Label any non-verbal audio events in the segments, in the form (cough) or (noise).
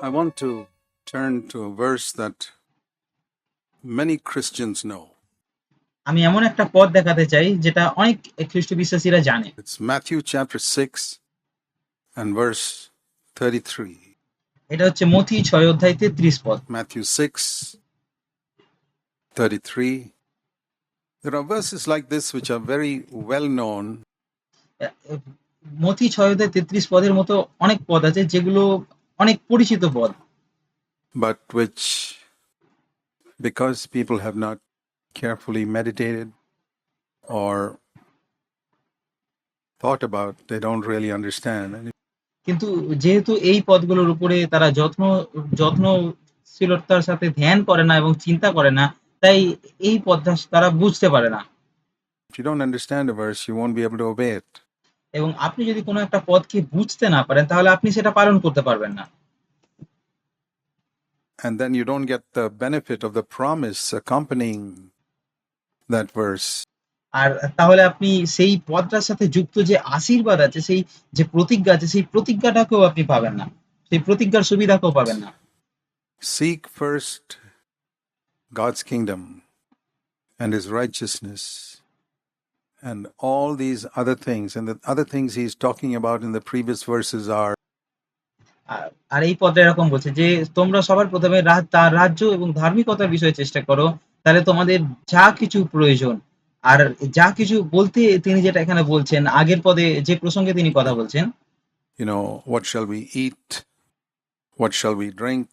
I want to turn to a verse that many Christians know. আমি এমন একটা পথ দেখাতে চাই যেটা অনেক খ্রিস্ট বিশ্বাসীরা জানে It's Matthew chapter 6 and verse 33. এটা হচ্ছে মথি ছয় অধ্যায় তেত্রিশ পদ Matthew 6 33. There are verses like this which are very well known, মথি ছয় অধ্যায় তেত্রিশ পদের মতো অনেক পদ আছে যেগুলো অনেক পরিচিত পদ। But which because people have not carefully meditated or thought about they don't really understand কিন্তু যেহেতু এই পদগুলোর উপরে তারা যত্ন যত্নশীলতার সাথে ধ্যান করে না এবং চিন্তা করে না তাই এই পদটা তারা বুঝতে পারে না। You don't understand verse you want be able to obey it এবং আপনি যদি কোনো একটা পদকে বুঝতে না পারেন তাহলে আপনি সেটা পালন করতে পারবেন না। And then you don't get the benefit of the promise accompanying that verse. আর তাহলে আপনি সেই পদটার সাথে যুক্ত যে আশীর্বাদ আছে সেই যে প্রতিজ্ঞা আছে সেই প্রতিজ্ঞাটাকেও আপনি পাবেন না। সেই প্রতিজ্ঞার সুবিধাকেও পাবেন না। Seek first God's kingdom and his righteousness. and all these other things. And the other things he's talking about in the previous verses are আর- আর এই পদটা এরকম বলছে যে তোমরা সবার প্রথমে রা- তার রাজ্য এবং ধার্মিকতার বিষয়ে চেষ্টা করো তাহলে তোমাদের যা কিছু প্রয়োজন আর যা কিছু বলতে তিনি যেটা এখানে বলছেন আগের পদে যে প্রসঙ্গে তিনি কথা বলছেন you know, what shall we eat? What shall we drink?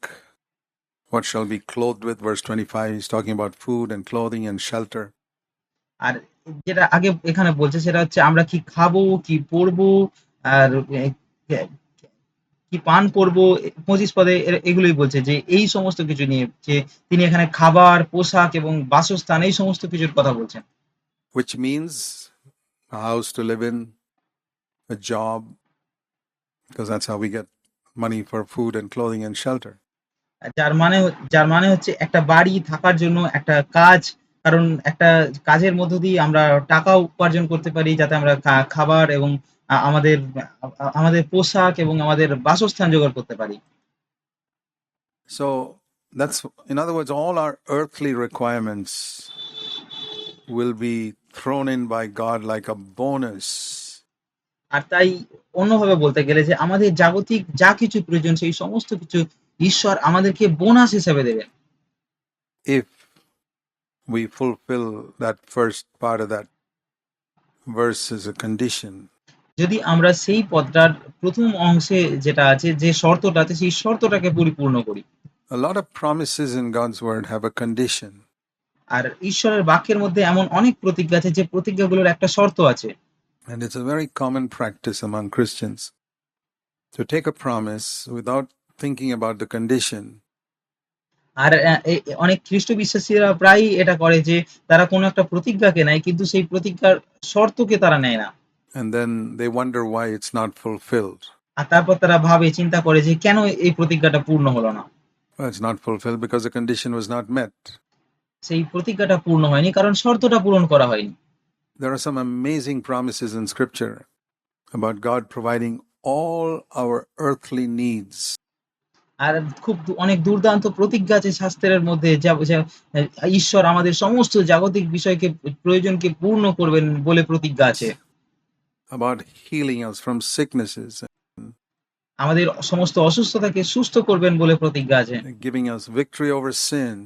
What shall be clothed with? Verse 25, he's talking about food and clothing and shelter. আর যেটা আগে এখানে বলছে সেটা হচ্ছে আমরা কি খাব কি পরবো আর কি পান করব পঁচিশ পদে এগুলোই বলছে যে এই সমস্ত কিছু নিয়ে যে তিনি এখানে খাবার পোশাক এবং বাসস্থান এই সমস্ত কিছুর কথা বলছেন which means a house to live in, a job, because that's how we get money for food and clothing and shelter. যার মানে যার মানে হচ্ছে একটা বাড়ি থাকার জন্য একটা কাজ কারণ একটা কাজের মধ্য দিয়ে আমরা টাকা উপার্জন করতে পারি যাতে আমরা খাবার এবং আমাদের আমাদের পোশাক এবং আমাদের বাসস্থান জোগাড় করতে পারি so that's in other words, all our earthly requirements will be thrown in by God like a bonus. আর তাই অন্যভাবে বলতে গেলে যে আমাদের জাগতিক যা কিছু প্রয়োজন সেই সমস্ত কিছু ঈশ্বর আমাদেরকে বোনাস হিসেবে দেবেন if we fulfill that first part of that verse as a condition. যদি আমরা সেই পদটার প্রথম অংশে যেটা আছে যে শর্তটা আছে সেই শর্তটাকে পরিপূর্ণ করি A lot of promises in God's word have a condition. আর ঈশ্বরের বাক্যের মধ্যে এমন অনেক প্রতিজ্ঞা আছে যে প্রতিজ্ঞাগুলোর একটা শর্ত আছে And it's a very common practice among Christians to take a promise without thinking about the condition আর অনেক খ্রিস্ট বিশ্বাসীরা প্রায়ই এটা করে যে তারা কোনো একটা প্রতিজ্ঞাকে নেয় কিন্তু সেই প্রতিজ্ঞার শর্তকে তারা নেয় না and then they wonder why it's not fulfilled. আর তারপর তারা ভাবে চিন্তা করে যে কেন এই প্রতিজ্ঞাটা পূর্ণ হলো না it's not fulfilled because the condition was not met. সেই প্রতিজ্ঞাটা পূর্ণ হয়নি কারণ শর্তটা পূরণ করা হয়নি There are some amazing promises in Scripture about God providing all our earthly needs আর খুব অনেক দুর্দান্ত প্রতিজ্ঞা আছে শাস্ত্রের মধ্যে যা ঈশ্বর আমাদের সমস্ত জাগতিক বিষয়কে প্রয়োজনকে পূর্ণ করবেন বলে প্রতিজ্ঞা আছে। About healing us from sicknesses, আমাদের সমস্ত অসুস্থতাকে সুস্থ করবেন বলে প্রতিজ্ঞা আছে। giving us victory over sin,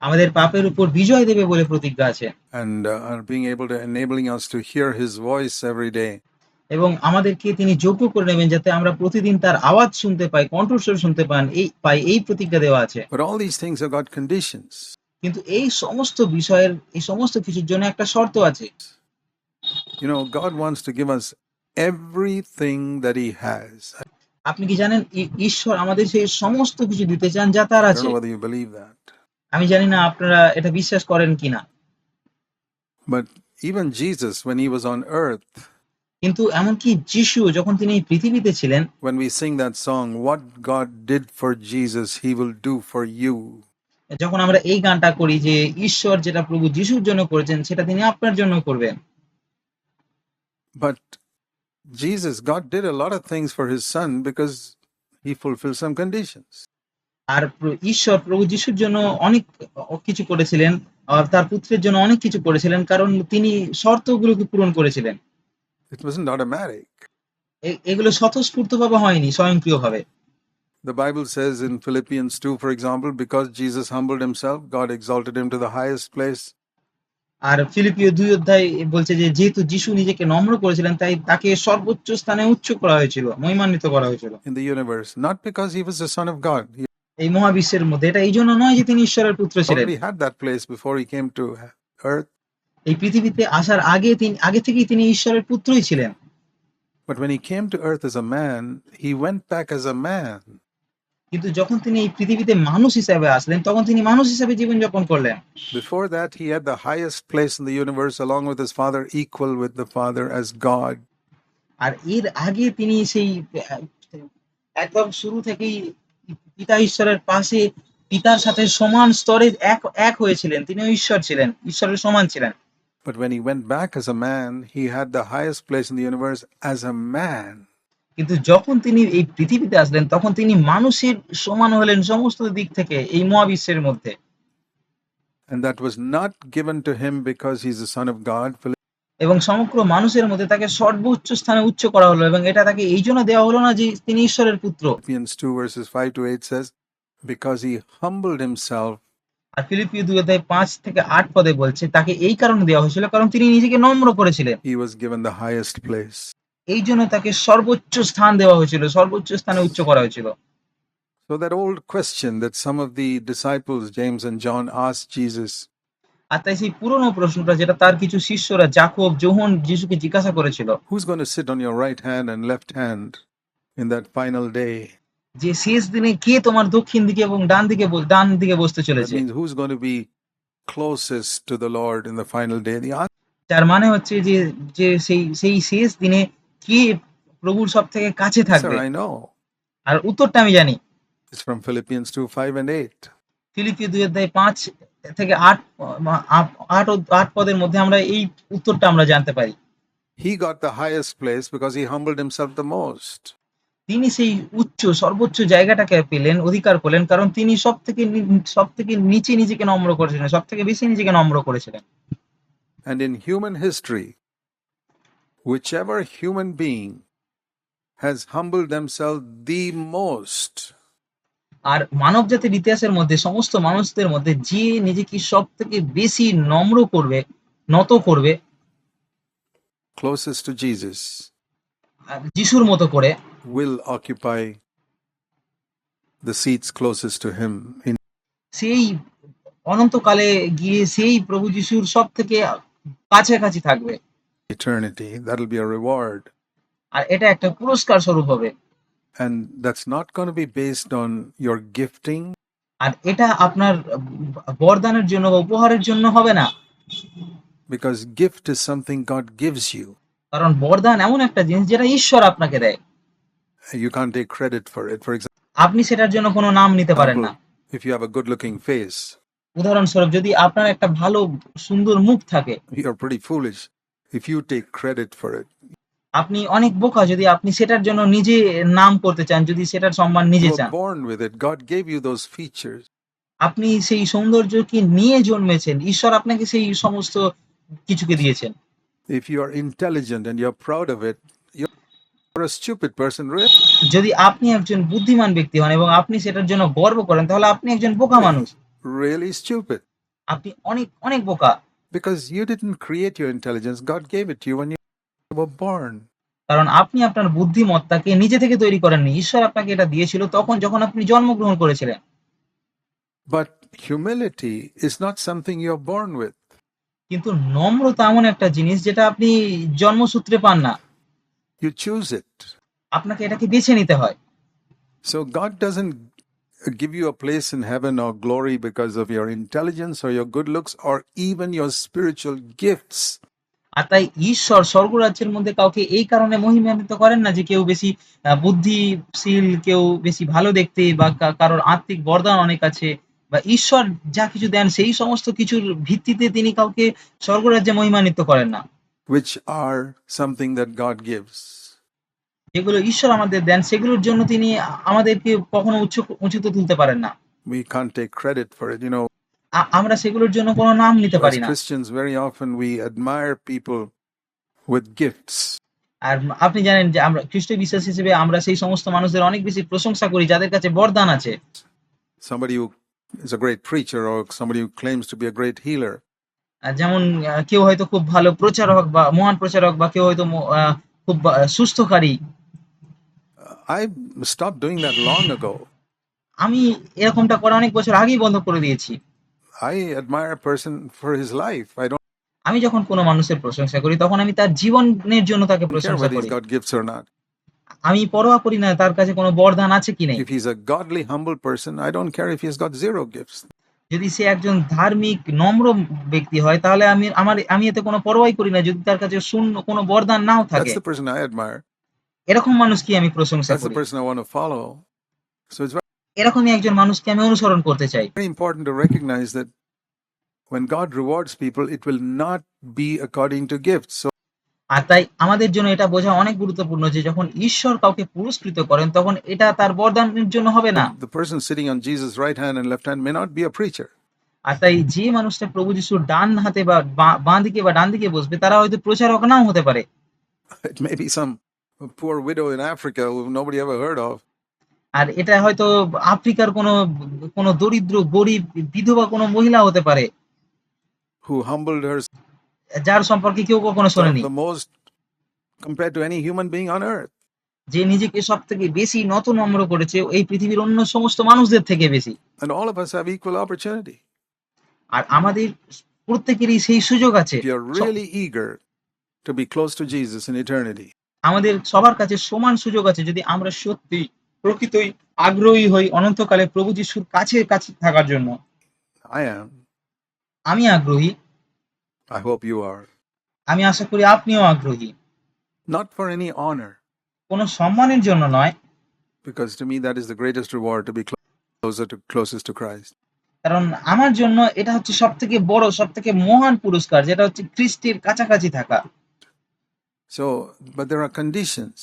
আমাদের পাপের উপর বিজয় দেবে বলে প্রতিজ্ঞা আছে। and uh, are being able to enabling us to hear His voice every day. এবং আমাদেরকে তিনি যোগ্য করে নেবেন যাতে আমরা প্রতিদিন তার আওয়াজ শুনতে পাই কণ্ঠস্বর শুনতে পান এই পাই এই প্রতিজ্ঞা দেওয়া আছে But all these things have got conditions. কিন্তু এই সমস্ত বিষয়ের এই সমস্ত কিছুর জন্য একটা শর্ত আছে You know, God wants to give us everything that He has. আপনি কি জানেন ঈশ্বর আমাদের সেই সমস্ত কিছু দিতে চান যা তার আছে. আমি জানি না আপনারা এটা বিশ্বাস করেন কিনা But even Jesus, when He was on earth, কিন্তু এমনকি যিশু যখন তিনি এই পৃথিবীতে ছিলেন when we sing that song, What God did for Jesus, He will do for you. যখন আমরা এই গানটা করি যে ঈশ্বর যেটা প্রভু যিশুর জন্য করেছেন সেটা তিনি আপনার জন্য করবেন But Jesus, God did a lot of things for His Son because He fulfilled some conditions. আর ঈশ্বর প্রভু যিশুর জন্য অনেক কিছু করেছিলেন আর তার পুত্রের জন্য অনেক কিছু করেছিলেন কারণ তিনি শর্তগুলোকে পূরণ করেছিলেন It wasn't automatic. এ- এগুলো স্বতঃস্ফূর্তভাবে হয়নি স্বয়ংক্রিয়ভাবে The Bible says in Philippians 2, for example, because Jesus humbled himself, God exalted him to the highest place. আর ফিলিপিও দুই অধ্যায় বলছে যে যেহেতু যিশু নিজেকে নম্র করেছিলেন তাই তাকে সর্বোচ্চ স্থানে উচ্চ করা হয়েছিল মহিমান্বিত করা হয়েছিল in the universe, not because he was the Son of God. He এই মহাবিশ্বের মধ্যে এটা এই জন্য নয় যে তিনি ঈশ্বরের পুত্র ছিলেন already had that place before he came to earth. এই পৃথিবীতে আসার আগে তিনি আগে থেকেই তিনি ঈশ্বরের পুত্রই ছিলেন But when he came to earth as a man, he went back as a man. কিন্তু যখন তিনি এই পৃথিবীতে মানুষ হিসাবে আসলেন তখন তিনি মানুষ হিসাবে জীবনযাপন করলেন Before that, he had the highest place in the universe, along with his Father, equal with the Father as God. আর এর আগে তিনি সেই একদম শুরু থেকেই পিতা ঈশ্বরের পাশে পিতার সাথে সমান স্তরে এক এক হয়েছিলেন তিনি ঈশ্বর ছিলেন ঈশ্বরের সমান ছিলেন But when he went back as a man, he had the highest place in the universe as a man. কিন্তু যখন তিনি এই পৃথিবীতে আসলেন তখন তিনি মানুষের সমান হলেন সমস্ত দিক থেকে এই মহাবিশ্বের মধ্যে And that was not given to him because he's the Son of God. এবং সমগ্র মানুষের মধ্যে তাকে সর্বোচ্চ স্থানে উচ্চ করা হলো এবং এটা তাকে এই জন্য দেওয়া হলো না যে তিনি ঈশ্বরের পুত্র Philippians 2, verses 5 to 8 says, Because he humbled himself আর ফিলিপিও দুই অধ্যায় পাঁচ থেকে আট পদে বলছে তাকে এই কারণে দেওয়া হয়েছিল কারণ তিনি নিজেকে নম্র করেছিলেন he was given the highest place. এই জন্য তাকে সর্বোচ্চ স্থান দেওয়া হয়েছিল সর্বোচ্চ স্থানে উচ্চ করা হয়েছিল So, that old question that some of the disciples, James and John, asked Jesus, আর তাই সেই পুরনো প্রশ্নটা যেটা তার কিছু শিষ্যরা জাকব যোহন যিশুকে জিজ্ঞাসা করেছিল Who's going to sit on your right hand and left hand in that final day? যে শেষ দিনে কে তোমার দক্ষিণ দিকে এবং ডান দিকে ডান দিকে বসতে চলেছে? তার মানে হচ্ছে যে যে সেই সেই শেষ দিনে কে প্রভুর সব থেকে কাছে থাকবে? আর উত্তরটা আমি জানি। It's from Philippians 2 5 and 8 Philippians 2 অধ্যায় 5 থেকে 8 8 পদের মধ্যে আমরা এই উত্তরটা আমরা জানতে পারি। He got the highest place because he humbled himself the most তিনি সেই উচ্চ সর্বোচ্চ জায়গাটাকে পেলেন অধিকার করলেন কারণ তিনি সব থেকে সব থেকে নিচে নিজেকে নম্র করেছিলেন সব থেকে বেশি নিজেকে নম্র করেছিলেন। And in human history, whichever human being has humbled themselves the most আর মানব জাতির ইতিহাসের মধ্যে সমস্ত মানুষদের মধ্যে যে নিজেকে সব থেকে বেশি নম্র করবে নত করবে closest to Jesus যিশুর মতো করে will occupy the seats closest to him সেই অনন্তকালে গিয়ে সেই প্রভু যিশুর সব থেকে কাছাকাছি থাকবে। Eternity that will be a reward আর এটা একটা পুরস্কার স্বরূপ হবে। And that's not going to be based on your gifting আর এটা আপনার বরদানের জন্য বা উপহারের জন্য হবে না। Because gift is something god gives you. কারণ বরদান এমন একটা জিনিস যেটা ঈশ্বর আপনাকে দেয় You can't take credit for it. For example, আপনি সেটার জন্য কোনো নাম নিতে পারেন না if you have a good looking face, উদাহরণস্বরূপ যদি আপনার একটা ভালো সুন্দর মুখ থাকে you're pretty foolish if you take credit for it. আপনি অনেক বোকা যদি আপনি সেটার জন্য নিজে নাম করতে চান যদি সেটার সম্মান নিজে You চান born with it. God gave you those features. আপনি সেই সৌন্দর্যকে নিয়ে জন্মেছেন ঈশ্বর আপনাকে সেই সমস্ত কিছুকে দিয়েছেন If you are intelligent and you're proud of it, you're a stupid person, really. যদি আপনি একজন বুদ্ধিমান ব্যক্তি হন এবং আপনি সেটার জন্য গর্ব করেন তাহলে আপনি একজন বোকা মানুষ Really stupid. আপনি অনেক অনেক বোকা Because you didn't create your intelligence, God gave it to you when you were born. কারণ আপনি আপনার বুদ্ধিমত্তাকে নিজে থেকে তৈরি করেননি ঈশ্বর আপনাকে এটা দিয়েছিল তখন যখন আপনি জন্মগ্রহণ করেছিলেন But humility is not something you're born with. কিন্তু নম্রতা এমন একটা জিনিস যেটা আপনি জন্মসূত্রে পান না You choose it. আপনাকে এটাকে বেছে নিতে হয় So God doesn't give you a place in heaven or glory because of your intelligence or your good looks or even your spiritual gifts. আর তাই ঈশ্বর স্বর্গরাজ্যের মধ্যে কাউকে এই কারণে মহিমান্বিত করেন না যে কেউ বেশি বুদ্ধিশীল কেউ বেশি ভালো দেখতে বা কারোর আত্মিক বরদান অনেক আছে বা ঈশ্বর যা কিছু দেন সেই সমস্ত কিছুর ভিত্তিতে তিনি কাউকে স্বর্গরাজ্যে মহিমান্বিত করেন না which are something that God gives. যেগুলো ঈশ্বর আমাদের দেন সেগুলোর জন্য তিনি আমাদেরকে কখনো উচ্চ উঁচুতে তুলতে পারেন না We can't take credit for it. You know, আমরা সেগুলোর জন্য কোনো নাম নিতে পারি না Christians, very often we admire people with gifts. আর আপনি জানেন যে আমরা খ্রিস্ট বিশ্বাস হিসেবে আমরা সেই সমস্ত মানুষদের অনেক বেশি প্রশংসা করি যাদের কাছে বরদান আছে Somebody who is a great preacher or somebody who claims to be a great healer. আর যেমন আহ, কেউ হয়তো খুব ভালো প্রচারক বা মহান প্রচারক বা কেউ হয়তো ম- আহ, খুব আহ, সুস্থকারী Uh, I stopped doing that long ago. আমি এরকমটা করা অনেক বছর আগেই বন্ধ করে দিয়েছি I admire a person for his life. I don't আমি যখন কোনো মানুষের প্রশংসা করি তখন আমি তার জীবনের জন্য তাকে care প্রশংসা whether করি he's got gifts or not. আমি পরোয়া করি না তার কাছে কোনো বরদান আছে কি নেই If he's a godly, humble person, I don't care if he's got zero gifts. যদি সে একজন ধার্মিক নম্র ব্যক্তি হয় তাহলে আমি আমার আমি এতে কোনো পরোয়াই করি না যদি তার কাছে শূন্য কোনো বরদান নাও থাকে That's the person I admire. এরকম মানুষকে আমি প্রশংসা That's the করি person I want to follow. So it's এরকমই একজন মানুষকে আমি অনুসরণ করতে চাই very important to recognize that when God rewards people, it will not be according to gifts. So আর তাই আমাদের জন্য এটা বোঝা অনেক গুরুত্বপূর্ণ যে যখন ঈশ্বর কাউকে পুরস্কৃত করেন তখন এটা তার বরদানের জন্য হবে না the person sitting on Jesus' right hand and left hand may not be a preacher. আর তাই যে মানুষটা প্রভু যিশুর ডান হাতে বা বা- দিকে বা ডান দিকে বসবে তারা হয়তো প্রচারক নাও হতে পারে It may be some poor widow in Africa who nobody ever heard of. আর এটা হয়তো আফ্রিকার কোনো কোনো দরিদ্র গরিব বিধবা কোনো মহিলা হতে পারে who humbled herself যার সম্পর্কে কেউ কখনো শোনেনি compared to any human being on earth. যে নিজেকে সব থেকে বেশি নত নম্র করেছে এই পৃথিবীর অন্য সমস্ত মানুষদের থেকে বেশি And all of us have equal opportunity. আর আমাদের প্রত্যেকেরই সেই সুযোগ আছে If you're really eager to be close to Jesus in eternity, আমাদের সবার কাছে সমান সুযোগ আছে যদি আমরা সত্যি প্রকৃতই আগ্রহী হই অনন্তকালে প্রভু যিশুর কাছে কাছে থাকার জন্য I am. আমি আগ্রহী I hope you are. আমি আশা করি আপনিও আগ্রহী Not for any honor, কোনো সম্মানের জন্য নয় because to me that is the greatest reward to be clo- closer to closest to Christ. কারণ আমার জন্য এটা হচ্ছে সব থেকে বড় সব থেকে মহান পুরস্কার যেটা হচ্ছে খ্রিস্টের কাছাকাছি থাকা So, but there are conditions.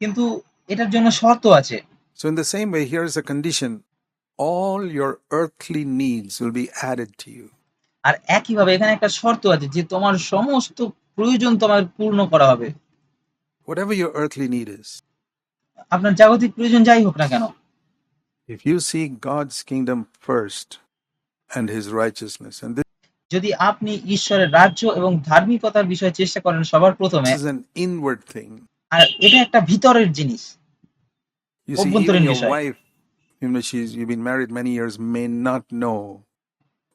কিন্তু এটার জন্য শর্ত আছে So, in the same way, here is a condition all your earthly needs will be added to you. আর একইভাবে এখানে একটা শর্ত আছে যে তোমার সমস্ত প্রয়োজন তোমার পূর্ণ করা হবে Whatever your earthly need is. আপনার জাগতিক প্রয়োজন যাই হোক না কেন If you seek God's kingdom first and his righteousness, and this যদি আপনি ঈশ্বরের রাজ্য এবং ধার্মিকতার বিষয়ে চেষ্টা করেন সবার প্রথমে this is an inward thing. আর এটা একটা ভিতরের জিনিস You see, অভ্যন্তরীণ even your বিষয়। wife, even though she's you've been married many years, may not know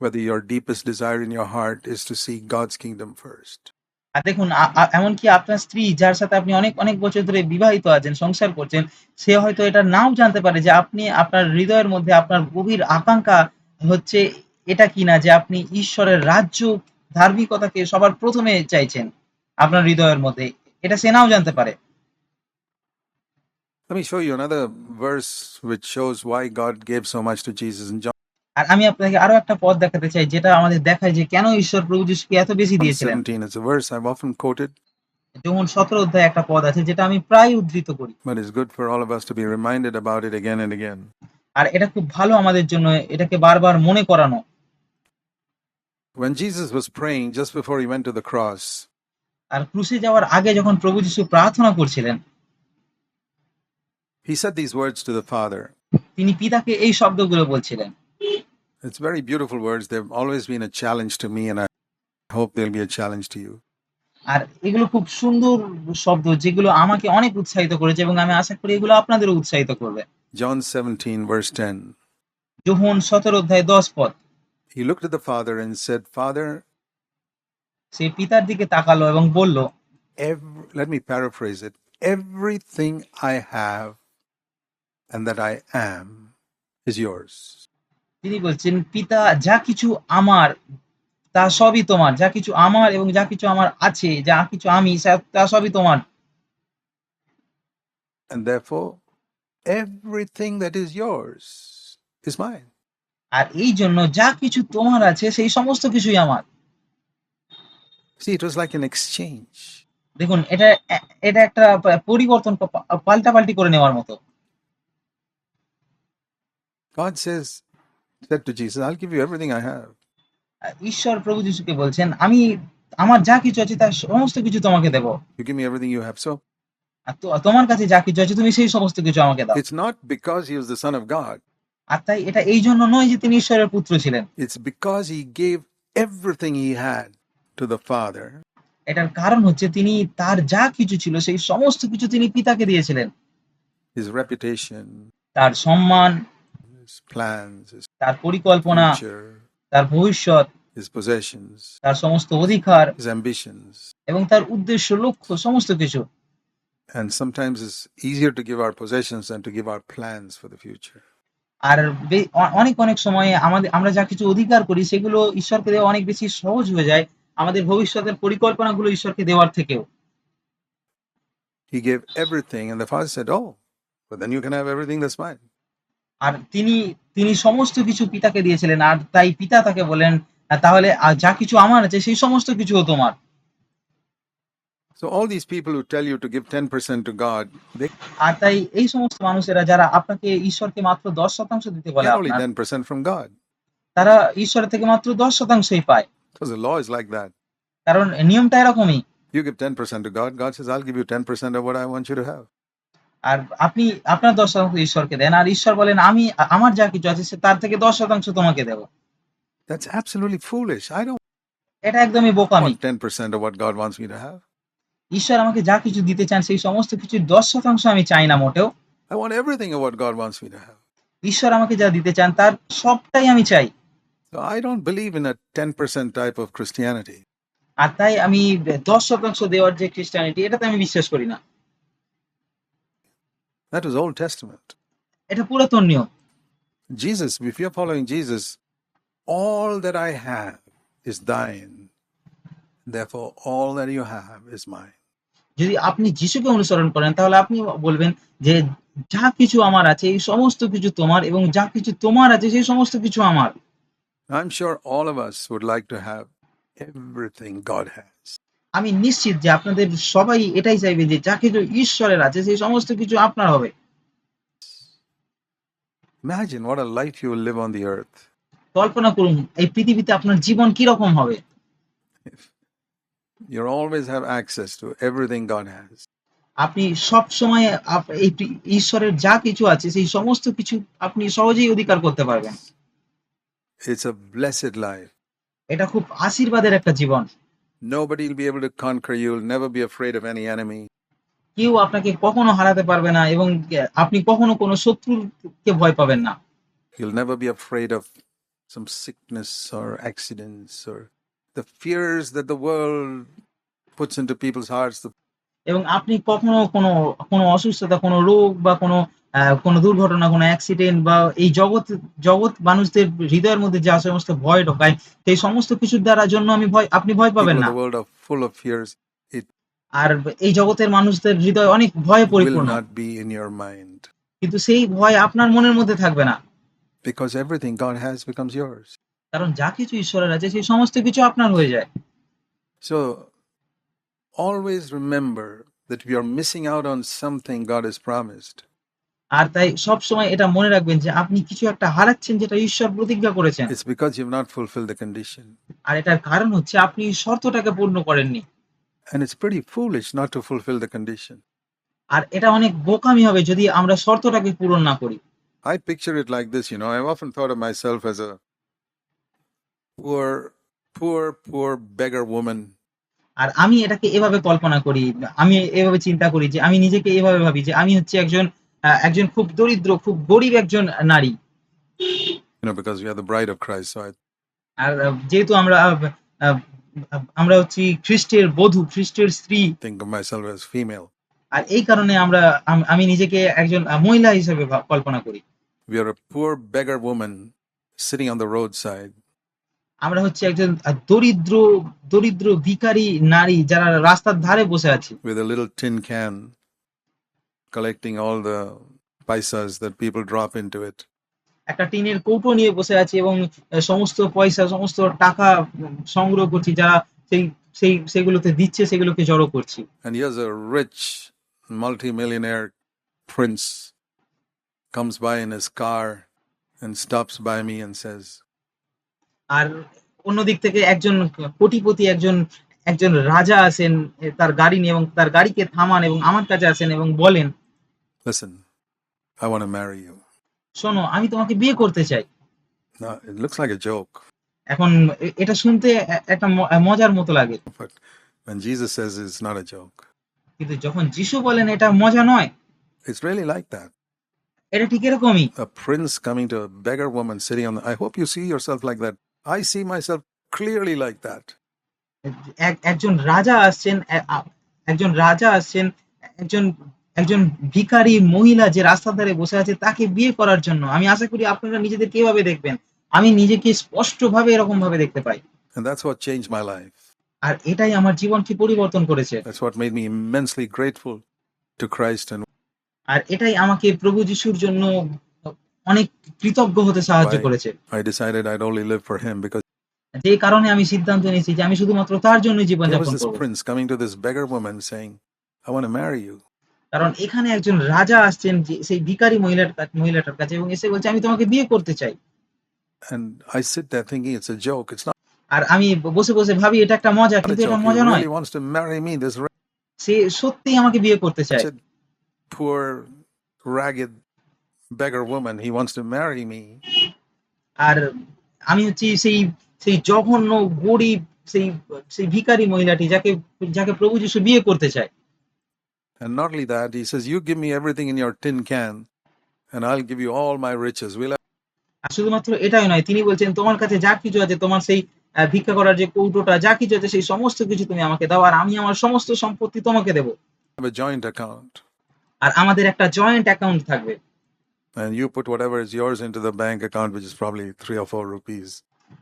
whether your deepest desire in your heart is to seek God's kingdom first. দেখুন এমনকি আপনার স্ত্রী যার সাথে আপনি অনেক অনেক বছর ধরে বিবাহিত আছেন সংসার করছেন সে হয়তো এটা নাও জানতে পারে যে আপনি আপনার হৃদয়ের মধ্যে আপনার গভীর আকাঙ্ক্ষা হচ্ছে এটা কিনা যে আপনি ঈশ্বরের রাজ্য ধার্মিকতাকে সবার প্রথমে চাইছেন আপনার হৃদয়ের মধ্যে এটা সে নাও জানতে পারে Let me show you another verse which shows why God gave so much to Jesus in John আর আমি আপনাকে আরও একটা পথ দেখাতে চাই যেটা আমাদের দেখায় যে কেন ঈশ্বর প্রভু যিশুকে এত বেশি দিয়েছিলেন 17. যেমন সতেরো অধ্যায় একটা পদ আছে যেটা আমি প্রায় উদ্ধৃত করি but it's good for all of us to be reminded about it again and again. আর এটা খুব ভালো আমাদের জন্য এটাকে বারবার মনে করানো When Jesus was praying just before he went to the cross, আর ক্রুশে যাওয়ার আগে যখন প্রভু যিশু প্রার্থনা করছিলেন he said these words to the Father. তিনি পিতাকে এই শব্দগুলো বলছিলেন It's very beautiful words. They've always been a challenge to me, and I hope they'll be a challenge to you. আর এগুলো খুব সুন্দর শব্দ যেগুলো আমাকে অনেক উৎসাহিত করেছে এবং আমি আশা করি এগুলো আপনাদেরও উৎসাহিত করবে John 17, verse 10. যোহন সতেরো অধ্যায় দশ পদ He looked at the Father and said, Father, সে পিতার দিকে তাকালো এবং বলল every, let me paraphrase it everything I have and that I am is yours. তিনি বলছেন পিতা যা কিছু আমার তা সবই তোমার যা কিছু আমার এবং যা কিছু আমার আছে যা কিছু আমি তা সবই তোমার And therefore, everything that is yours is mine. আর এই জন্য যা কিছু তোমার আছে সেই সমস্ত কিছুই আমার See, it was like an exchange. দেখুন এটা এটা একটা পরিবর্তন পা- পা- পাল্টাপাল্টি করে নেওয়ার মতো God says, said to Jesus, I'll give you everything I have. ঈশ্বর প্রভু যিশুকে বলছেন আমি আমার যা কিছু আছে তার সমস্ত কিছু তোমাকে দেব You give me everything you have. So আর তো- তোমার কাছে যা কিছু আছে তুমি সেই সমস্ত কিছু আমাকে দাও it's not because he was the Son of God, আর তাই এটা এই জন্য নয় যে তিনি ঈশ্বরের পুত্র ছিলেন it's because he gave everything he had to the Father. এটার কারণ হচ্ছে তিনি তার যা কিছু ছিল সেই সমস্ত কিছু তিনি পিতাকে দিয়েছিলেন His reputation, তার সম্মান his plans, his তার পরিকল্পনা তার ভবিষ্যৎ তার সমস্ত অধিকার এবং তার উদ্দেশ্য লক্ষ্য সমস্ত কিছু And sometimes it's easier to give our possessions than to give our plans for the future. আর অনেক অনেক সময় আমাদের আমরা যা কিছু অধিকার করি সেগুলো ঈশ্বরকে দেওয়া অনেক বেশি সহজ হয়ে যায় আমাদের ভবিষ্যতের পরিকল্পনাগুলো ঈশ্বরকে দেওয়ার থেকেও He gave everything, and the Father said, Oh, but then you can have everything that's mine. আর তিনি তিনি সমস্ত কিছু পিতাকে দিয়েছিলেন আর তাই পিতা তাকে বলেন তাহলে যা কিছু আমার আছে সেই সমস্ত কিছুও তোমার So all these people who tell you to give 10% to God, they আর তাই এই সমস্ত মানুষেরা যারা আপনাকে ঈশ্বরকে মাত্র দশ শতাংশ দিতে বলে get only আপনার, 10% from God. তারা ঈশ্বরের থেকে মাত্র দশ শতাংশই পায় Because the law is like that. কারণ নিয়মটা এরকমই You give 10% to God, God says, I'll give you 10% of what I want you to have. আর আপনি আপনার দশ শতাংশ ঈশ্বরকে দেন আর ঈশ্বর বলেন আমি আমার যা কিছু আছে তার থেকে দশ শতাংশ তোমাকে দেব That's absolutely foolish. I don't এটা একদমই বোকামি 10% of what God wants me to have. ঈশ্বর আমাকে যা কিছু দিতে চান সেই সমস্ত কিছু দশ শতাংশ আমি চাই না মোটেও I want everything of what God wants me to have. ঈশ্বর আমাকে যা দিতে চান তার সবটাই আমি চাই So I don't believe in a 10% type of Christianity. আর তাই আমি দশ শতাংশ দেওয়ার যে খ্রিস্টানিটি এটাতে আমি বিশ্বাস করি না That was Old Testament. এটা পুরাতন নিয়ম Jesus, if you're following Jesus, all that I have is thine. Therefore, all that you have is mine. যদি আপনি যিশুকে অনুসরণ করেন তাহলে আপনি বলবেন যে যা কিছু আমার আছে এই সমস্ত কিছু তোমার এবং যা কিছু তোমার আছে সেই সমস্ত কিছু আমার I'm sure all of us would like to have everything God has. আমি নিশ্চিত যে আপনাদের সবাই এটাই চাইবে যে যা কিছু ঈশ্বরের আছে সেই সমস্ত কিছু আপনার হবে Imagine what a life you will live on the earth. কল্পনা করুন এই পৃথিবীতে আপনার জীবন কি রকম হবে (laughs) you always have access to everything God has. আপনি সব সময় এই ঈশ্বরের যা কিছু আছে সেই সমস্ত কিছু আপনি সহজেই অধিকার করতে পারবেন It's a blessed life. এটা খুব আশীর্বাদের একটা জীবন Nobody will be able to conquer you. You'll never be afraid of any enemy. কেউ আপনাকে কখনো হারাতে পারবে না এবং আপনি কখনো কোনো শত্রুকে ভয় পাবেন না You'll never be afraid of some sickness or accidents or the fears that the world puts into people's hearts. The, এবং আপনি কখনো কোনো কোনো অসুস্থতা কোনো রোগ বা কোনো কোনো দুর্ঘটনা কোনো অ্যাক্সিডেন্ট বা এই জগৎ জগৎ মানুষদের হৃদয়ের মধ্যে যা সমস্ত ভয় ঢোকায় সেই সমস্ত কিছুর দ্বারা জন্য আমি ভয় আপনি ভয় পাবেন না। আর এই জগতের মানুষদের হৃদয় অনেক ভয়ে পরিপূর্ণ। কিন্তু সেই ভয় আপনার মনের মধ্যে থাকবে না। Because everything God has becomes yours. কারণ যা কিছু ঈশ্বরের আছে সেই সমস্ত কিছু আপনার হয়ে যায়। So always remember that we are missing out on something God has promised. আর তাই সব সময় এটা মনে রাখবেন যে আপনি কিছু একটা হারাচ্ছেন যেটা ঈশ্বর প্রতিজ্ঞা করেছেন It's because you've not fulfilled the condition. আর এটার কারণ হচ্ছে আপনি শর্তটাকে পূর্ণ করেননি And it's pretty foolish not to fulfill the condition. আর এটা অনেক বোকামি হবে যদি আমরা শর্তটাকে পূরণ না করি I picture it like this, you know. I've often thought of myself as a poor, poor, poor beggar woman আর আমি এটাকে এভাবে কল্পনা করি আমি এভাবে চিন্তা করি যে আমি নিজেকে এভাবে ভাবি যে আমি হচ্ছে একজন একজন খুব দরিদ্র খুব গরিব একজন নারী you know, because we are the bride of Christ. So I আর যেহেতু আমরা আমরা হচ্ছি খ্রিস্টের বধূ খ্রিস্টের স্ত্রী think of myself as female. আর এই কারণে আমরা আম- নিজেকে একজন মহিলা হিসেবে কল্পনা করি We are a poor beggar woman sitting on the roadside, আমরা হচ্ছে একজন দরিদ্র দরিদ্র ভিখারি নারী যারা রাস্তার ধারে বসে আছি with a little tin can, collecting all the paisas that people drop into it. একটা টিনের কৌটো নিয়ে বসে আছি এবং সমস্ত পয়সা সমস্ত টাকা সংগ্রহ করছি যারা সেই সেই সেগুলোতে দিচ্ছে সেগুলোকে জড়ো করছি And here's a rich multimillionaire prince comes by in his car and stops by me and says, আর অন্য দিক থেকে একজন কোটিপতি একজন একজন রাজা আছেন তার গাড়ি নিয়ে এবং তার গাড়িকে থামান এবং আমার কাছে আসেন এবং বলেন Listen, I want to marry you. শোনো আমি তোমাকে বিয়ে করতে চাই Now, it looks like a joke, এখন এটা শুনতে একটা মজার মতো লাগে but when Jesus says it's not a joke, কিন্তু যখন যিশু বলেন এটা মজা নয় it's really like that. এটা ঠিক এরকমই A prince coming to a beggar woman sitting on the. I hope you see yourself like that. I see myself clearly like that. এক- একজন রাজা আসছেন একজন রাজা আসছেন একজন একজন ভিখারি মহিলা যে রাস্তার ধারে বসে আছে তাকে বিয়ে করার জন্য আমি আশা করি আপনারা নিজেদের কীভাবে দেখবেন আমি নিজেকে স্পষ্টভাবে এরকম ভাবে দেখতে পাই And that's what changed my life. আর এটাই আমার জীবনকে পরিবর্তন করেছে That's what made me immensely grateful to Christ and আর এটাই আমাকে প্রভু যিশুর জন্য অনেক কৃতজ্ঞ হতে সাহায্য করেছে। যে কারণে আমি সিদ্ধান্ত নিয়েছি যে আমি শুধুমাত্র তার জন্য জীবন যাপন করব। কারণ এখানে একজন রাজা আসছেন যে সেই ভিকারী মহিলাটার মহিলাটার কাছে এবং এসে বলছে আমি তোমাকে বিয়ে করতে চাই। And i sit there thinking it's a joke it's not আর আমি বসে বসে ভাবি এটা একটা মজা কিন্তু এটা মজা নয়। he wants to marry me this সে সত্যি আমাকে বিয়ে করতে চায়। poor ragged beggar woman. He wants to marry me. আর আমি হচ্ছি সেই সেই জঘন্য গরিব সেই সেই ভিখারি মহিলাটি যাকে যাকে প্রভু যিশু বিয়ে করতে চায় And not only that, he says, You give me everything in your tin can, and I'll give you all my riches. Will I? শুধুমাত্র এটাই নয় তিনি বলছেন তোমার কাছে যা কিছু আছে তোমার সেই ভিক্ষা করার যে কৌটোটা যা কিছু আছে সেই সমস্ত কিছু তুমি আমাকে দাও আর আমি আমার সমস্ত সম্পত্তি তোমাকে দেব have a joint account. আর আমাদের একটা জয়েন্ট অ্যাকাউন্ট থাকবে And you put whatever is yours into the bank account, which is probably three or four rupees.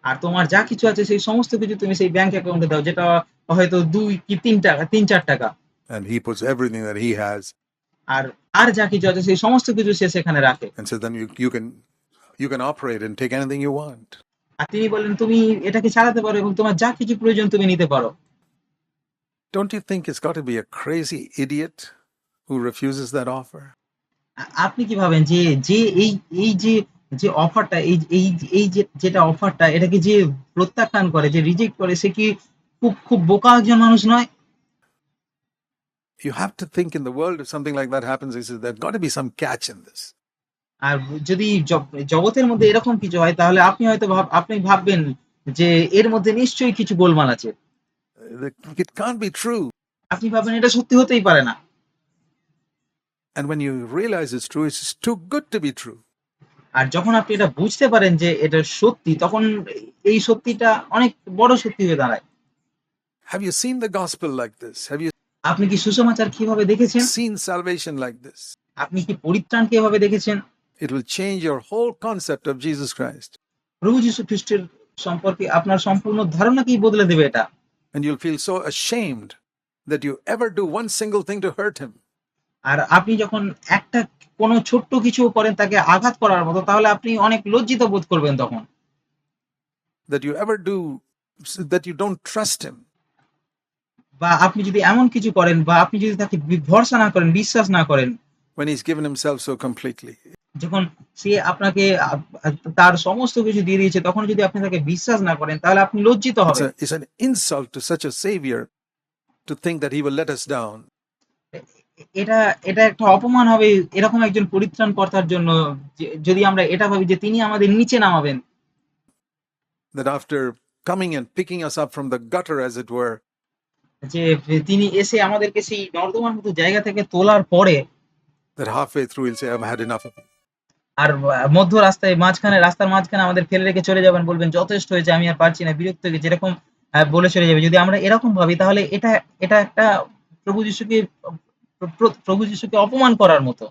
আর তোমার যা কিছু আছে সেই সমস্ত কিছু তুমি সেই ব্যাংক অ্যাকাউন্টে দাও যেটা হয়তো দুই কি তিন টাকা তিন চার টাকা And he puts everything that he has আর আর যা কিছু আছে সেই সমস্ত কিছু সে সেখানে রাখে and says, Then you, you can you can operate and take anything you want. আর তিনি বলেন তুমি এটাকে চালাতে পারো এবং তোমার যা কিছু প্রয়োজন তুমি নিতে পারো Don't you think it's got to be a crazy idiot who refuses that offer? আপনি কি ভাবেন যে যে এই এই যে যে অফারটা এই এই এই যে যেটা অফারটা এটাকে যে প্রত্যাখ্যান করে যে রিজেক্ট করে সে কি খুব খুব বোকা একজন মানুষ নয় You have to think in the world if something like that happens, he says, There's got to be some catch in this. আর যদি জগতের মধ্যে এরকম কিছু হয় তাহলে আপনি হয়তো ভাব আপনি ভাববেন যে এর মধ্যে নিশ্চয়ই কিছু গোলমাল আছে Uh, It can't be true. আপনি ভাববেন এটা সত্যি হতেই পারে না And when you realize it's true, it's just too good to be true. আর যখন আপনি এটা বুঝতে পারেন যে এটা সত্যি তখন এই সত্যিটা অনেক বড় সত্যি হয়ে দাঁড়ায় Have you seen the gospel like this? Have you আপনি কি সুসমাচার কিভাবে দেখেছেন seen salvation like this? আপনি কি পরিত্রাণ কিভাবে দেখেছেন It will change your whole concept of Jesus Christ. প্রভু যীশু খ্রিস্টের সম্পর্কে আপনার সম্পূর্ণ ধারণাকেই বদলে দেবে এটা And you'll feel so ashamed that you ever do one single thing to hurt him. আর আপনি যখন একটা কোনো ছোট্ট কিছু করেন তাকে আঘাত করার মতো তাহলে আপনি অনেক লজ্জিত বোধ করবেন তখন That you ever do that you don't trust him. বা আপনি যদি এমন কিছু করেন বা আপনি যদি তাকে ভরসা না করেন বিশ্বাস না করেন when he's given himself so completely. যখন সে আপনাকে তার সমস্ত কিছু দিয়ে দিয়েছে তখন যদি আপনি তাকে বিশ্বাস না করেন তাহলে আপনি লজ্জিত হবেন it's an insult to such a savior to think that he will let us down. এটা এটা একটা অপমান হবে এরকম একজন পরিত্রাণ কর্তার জন্য যদি আমরা এটা ভাবি যে তিনি আমাদের নিচে নামাবেন That after coming and picking us up from the gutter, as it were, যে তিনি এসে আমাদেরকে সেই নর্দমার মতো জায়গা থেকে তোলার পরে that halfway through he'll say, I've had enough of it. আর মধ্য রাস্তায় মাঝখানে রাস্তার মাঝখানে আমাদের ফেলে রেখে চলে যাবেন বলবেন যথেষ্ট হয়েছে আমি আর পারছি না বিরক্ত হয়ে যেরকম বলে চলে যাবে যদি আমরা এরকম ভাবি তাহলে এটা এটা একটা প্রভু যিশুকে প্রভু যিশুকে অপমান করার মতো।